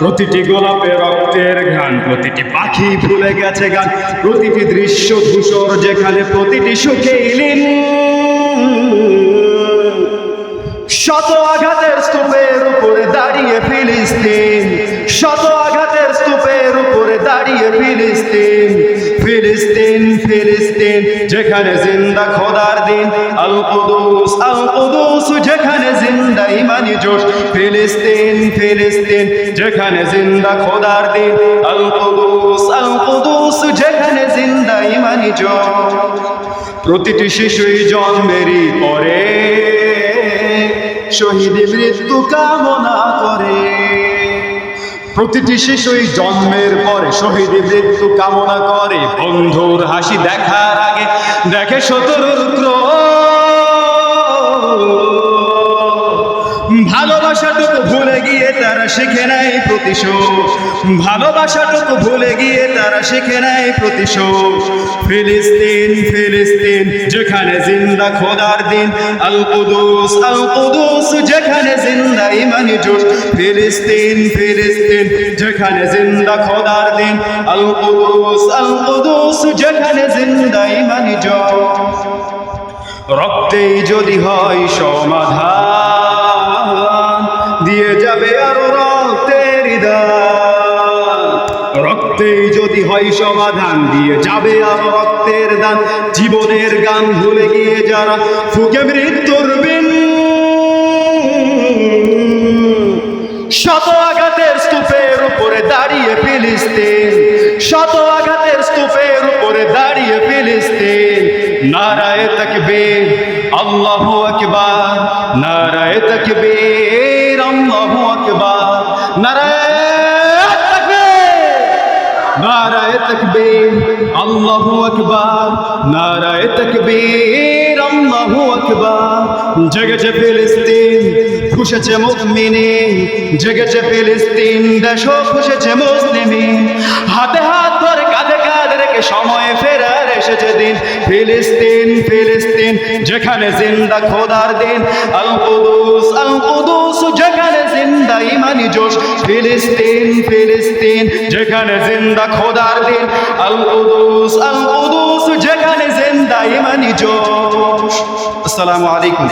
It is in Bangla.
প্রতিটি গোলাপে রক্তের গান প্রতিটি পাখি ফুলে গেছে গান, প্রতিটি দৃশ্য ধূসর যেখানে প্রতিটি সুখে ইলিন। শত আঘাতের স্তূপের উপরে দাঁড়িয়ে ফিলিস্তিন, শত আঘাতের স্তূপের উপরে দাঁড়িয়ে ফিলিস্তিন। ফিলিস্তিন ফিলিস্তিন যেখানে জিন্দা খোদার দিন আল কুদুস আল কুদুস যেখানে জিন্দা ইমানি জোশ ফিলিস্তিন ফিলিস্তিন যেখানে জিন্দা খোদার দিন আল কুদুস আল কুদুস যেখানে জিন্দা ইমানি জোশ প্রতিটি শিশুই জন্মেরই পরে শহীদ মৃত্যু কামনা করে প্রতিটি শিশুই জন্মের পরে শহীদ মৃত্যু কামনা করে। বন্ধুর হাসি দেখার আগে দেখে শত্রুর ভালোবাসাটুকু ভুলে গিয়ে তারা শিখে নেয় প্রতিশোধ। ভালোবাসাটুকু ভুলে গিয়ে তারা শিখে নেয় প্রতিশোধ। ফিলিস্তিন ফিলিস্তিন, যেখানে জিন্দা খোদার দিন। আল কুদুস আল কুদুস, যেখানে জিন্দা ইমানি জোশ ফিলিস্তিন ফিলিস্তিন, যেখানে জিন্দা খোদার দিন। আল কুদুস আল কুদুস, যেখানে জিন্দা ইমানি জোশ রক্তেই যদি হয় সমাধান। রক্তেই যদি হয় সমাধান, দিয়ে যাবে আরও রক্তের দান। জীবনের গান ভুলে গিয়ে যারা ফুকে মৃত্যুর বিন শত আঘাতের স্তূপের উপরে দাঁড়িয়ে ফিলিস্তিন, শত আঘাতের স্তূপের উপরে দাঁড়িয়ে ফিলিস্তিন। নারায় তাকবীর, আল্লাহু আকবার। নারায় তাকবীর, আল্লাহু আকবার। নারায় নারায় তকবীর, আল্লাহু আকবার। নারায় তকবীর, আল্লাহু আকবার। জেগেছে ফিলিস্তিন, খুশেছে মুমিনে। জেগেছে ফিলিস্তিন দেশ খুশেছে মুসলিমিন হাতে হাত ধরে, কাঁধে কাঁধ রেখে সময় ফেরার এসেছে দিন। ফিলিস্তিন ফিলিস্তিন, যেখানে জিন্দা খোদার দিন। আল কুদুস জিন্দা ইমানি জোশ, ফিলিস্তিন ফিলিস্তিন, যেখানে জিন্দা খোদার দিন। আল কুদুস আল কুদুস, যেখানে জিন্দা ইমানি জোশ। আসসালামু আলাইকুম।